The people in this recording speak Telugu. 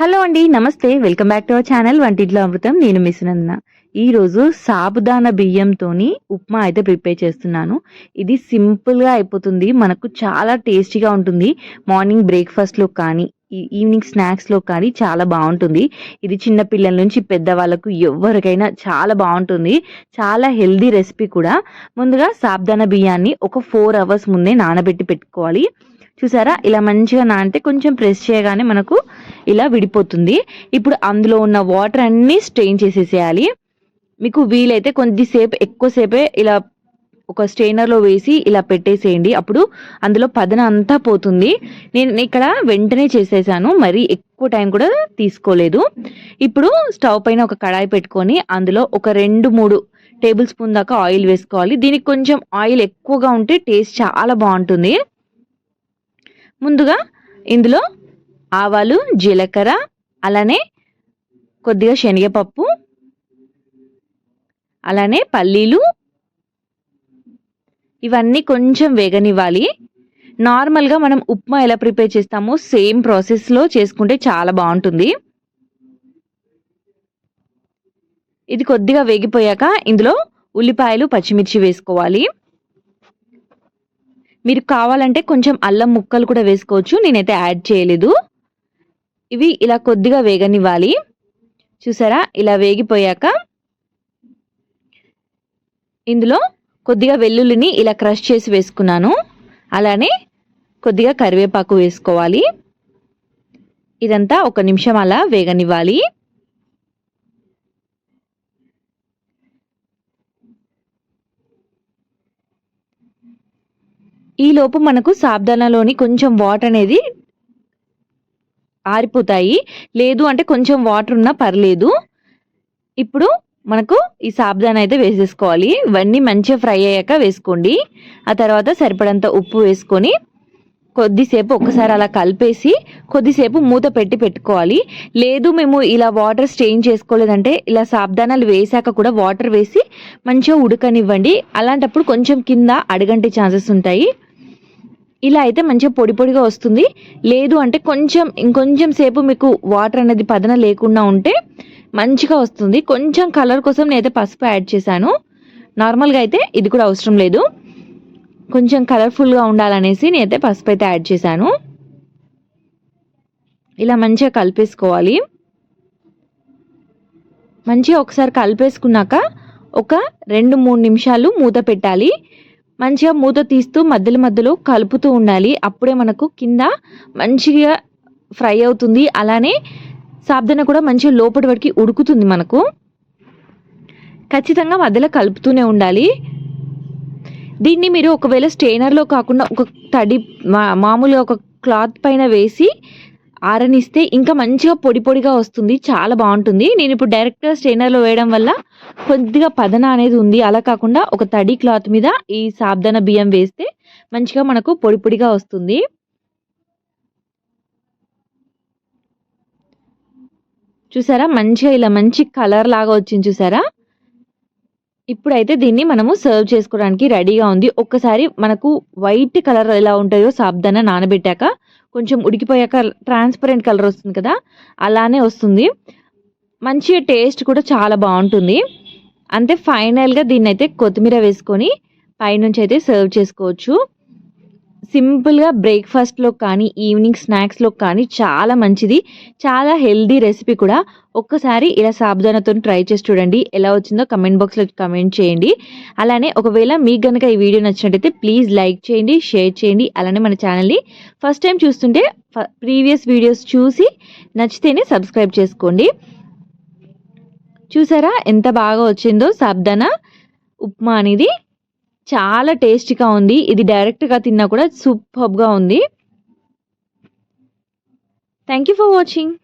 హలో అండి నమస్తే. Welcome back to our channel వంటింట్లో అమృతం. నేను మిస్ నందన ఈరోజు సాబుదాన బియ్యంతోని ఉప్మా అయితే ప్రిపేర్ చేస్తున్నాను. ఇది సింపుల్గా అయిపోతుంది. మనకు చాలా టేస్టీగా ఉంటుంది. మార్నింగ్ బ్రేక్ఫాస్ట్లో కానీ ఈవినింగ్ స్నాక్స్లో కానీ చాలా బాగుంటుంది. ఇది చిన్న పిల్లల నుంచి పెద్దవాళ్ళకు ఎవరికైనా చాలా బాగుంటుంది. చాలా హెల్దీ రెసిపీ కూడా. ముందుగా సాబ్దాన బియ్యాన్ని ఒక ఫోర్ అవర్స్ ముందే నానబెట్టి పెట్టుకోవాలి. చూసారా? ఇలా మంచిగా నానితే కొంచెం ప్రెస్ చేయగానే మనకు ఇలా విడిపోతుంది. ఇప్పుడు అందులో ఉన్న వాటర్ అన్నీ స్ట్రెయిన్ చేసేసేయాలి. మీకు వీలైతే కొద్దిసేపు ఎక్కువసేపే ఇలా ఒక స్ట్రెయినర్లో వేసి ఇలా పెట్టేసేయండి. అప్పుడు అందులో పదన అంతా పోతుంది. నేను ఇక్కడ వెంటనే చేసేసాను. మరి ఎక్కువ టైం కూడా తీసుకోలేదు. ఇప్పుడు స్టవ్ పైన ఒక కడాయి పెట్టుకొని అందులో ఒక రెండు మూడు టేబుల్ స్పూన్ దాకా ఆయిల్ వేసుకోవాలి. దీనికి కొంచెం ఆయిల్ ఎక్కువగా ఉంటే టేస్ట్ చాలా బాగుంటుంది. ముందుగా ఇందులో ఆవాలు జీలకర్ర అలానే కొద్దిగా శనగపప్పు అలానే పల్లీలు. ఇవన్నీ కొంచెం వేగనివ్వాలి. నార్మల్గా మనం ఉప్మా ఎలా ప్రిపేర్ చేస్తామో సేమ్ ప్రాసెస్లో చేసుకుంటే చాలా బాగుంటుంది. ఇది కొద్దిగా వేగిపోయాక ఇందులో ఉల్లిపాయలు పచ్చిమిర్చి వేసుకోవాలి. మీరు కావాలంటే కొంచెం అల్లం ముక్కలు కూడా వేసుకోవచ్చు. నేనైతే యాడ్ చేయలేదు. ఇవి ఇలా కొద్దిగా వేగనివ్వాలి. చూసారా? ఇలా వేగిపోయాక ఇందులో కొద్దిగా వెల్లుల్లిని ఇలా క్రష్ చేసి వేసుకున్నాను. అలానే కొద్దిగా కరివేపాకు వేసుకోవాలి. ఇదంతా ఒక నిమిషం అలా వేగనివ్వాలి. ఈ లోపు మనకు సాబ్దానాలోని కొంచెం వాటర్ అనేది ఆరిపోతాయి. లేదు అంటే కొంచెం వాటర్ ఉన్నా పర్లేదు. ఇప్పుడు మనకు ఈ సాబ్దానా అయితే వేసేసుకోవాలి. ఇవన్నీ మంచిగా ఫ్రై అయ్యాక వేసుకోండి. ఆ తర్వాత సరిపడంత ఉప్పు వేసుకొని కొద్దిసేపు ఒకసారి అలా కలిపేసి కొద్దిసేపు మూత పెట్టి పెట్టుకోవాలి. లేదు మేము ఇలా వాటర్ స్టెయిన్ చేసుకోలేదంటే ఇలా సాబ్దానాలు వేసాక కూడా వాటర్ వేసి మంచిగా ఉడకనివ్వండి. అలాంటప్పుడు కొంచెం కింద అడగంటే ఛాన్సెస్ ఉంటాయి. ఇలా అయితే మంచిగా పొడి పొడిగా వస్తుంది. లేదు అంటే కొంచెం ఇంకొంచెం సేపు మీకు వాటర్ అనేది పదన లేకుండా ఉంటే మంచిగా వస్తుంది. కొంచెం కలర్ కోసం నేనైతే పసుపు యాడ్ చేశాను. నార్మల్గా అయితే ఇది కూడా అవసరం లేదు. కొంచెం కలర్ఫుల్గా ఉండాలనేసి నేనైతే పసుపు అయితే యాడ్ చేశాను. ఇలా మంచిగా కలిపేసుకోవాలి. మంచిగా ఒకసారి కలిపేసుకున్నాక ఒక రెండు మూడు నిమిషాలు మూత పెట్టాలి. మంచిగా మూత తీస్తూ మధ్యలో మధ్యలో కలుపుతూ ఉండాలి. అప్పుడే మనకు కింద మంచిగా ఫ్రై అవుతుంది. అలానే సాబ్దన కూడా మంచిగా లోపటి వరకు ఉడుకుతుంది మనకు. ఖచ్చితంగా మధ్యలో కలుపుతూనే ఉండాలి. దీన్ని మీరు ఒకవేళ స్టెయినర్లో కాకుండా ఒక తడి మా మామూలుగా ఒక క్లాత్ పైన వేసి ఆరనిస్తే ఇంకా మంచిగా పొడి పొడిగా వస్తుంది చాలా బాగుంటుంది. నేను ఇప్పుడు డైరెక్ట్గా స్టెయినర్లో వేయడం వల్ల కొద్దిగా పదన అనేది ఉంది. అలా కాకుండా ఒక తడి క్లాత్ మీద ఈ సాబ్దాన బియ్యం వేస్తే మంచిగా మనకు పొడి పొడిగా వస్తుంది. చూసారా? మంచిగా ఇలా మంచి కలర్ లాగా వచ్చింది చూసారా? ఇప్పుడైతే దీన్ని మనము సర్వ్ చేసుకోవడానికి రెడీగా ఉంది. ఒక్కసారి మనకు వైట్ కలర్ ఎలా ఉంటుందో సాబ్దాన నానబెట్టాక కొంచెం ఉడికిపోయాక ట్రాన్స్పరెంట్ కలర్ వస్తుంది కదా అలానే వస్తుంది. మంచిగా టేస్ట్ కూడా చాలా బాగుంటుంది. అంతే ఫైనల్గా దీన్ని అయితే కొత్తిమీర వేసుకొని పైనుంచి అయితే సర్వ్ చేసుకోవచ్చు. సింపుల్గా బ్రేక్ఫాస్ట్లో కానీ ఈవినింగ్ స్నాక్స్లో కానీ చాలా మంచిది. చాలా హెల్దీ రెసిపీ కూడా. ఒక్కసారి ఇలా సాబుదానాతో ట్రై చేసి చూడండి. ఎలా వచ్చిందో కమెంట్ బాక్స్లో కమెంట్ చేయండి. అలానే ఒకవేళ మీకు కనుక ఈ వీడియో నచ్చినట్టయితే ప్లీజ్ లైక్ చేయండి షేర్ చేయండి. అలానే మన ఛానల్ని ఫస్ట్ టైం చూస్తుంటే ప్రీవియస్ వీడియోస్ చూసి నచ్చితేనే సబ్స్క్రైబ్ చేసుకోండి. చూసారా ఎంత బాగా వచ్చిందో సాబ్దానా ఉప్మా అనేది. చాలా టేస్టీగా ఉంది. ఇది డైరెక్ట్గా తిన్నా కూడా సూపర్గా ఉంది. Thank you for watching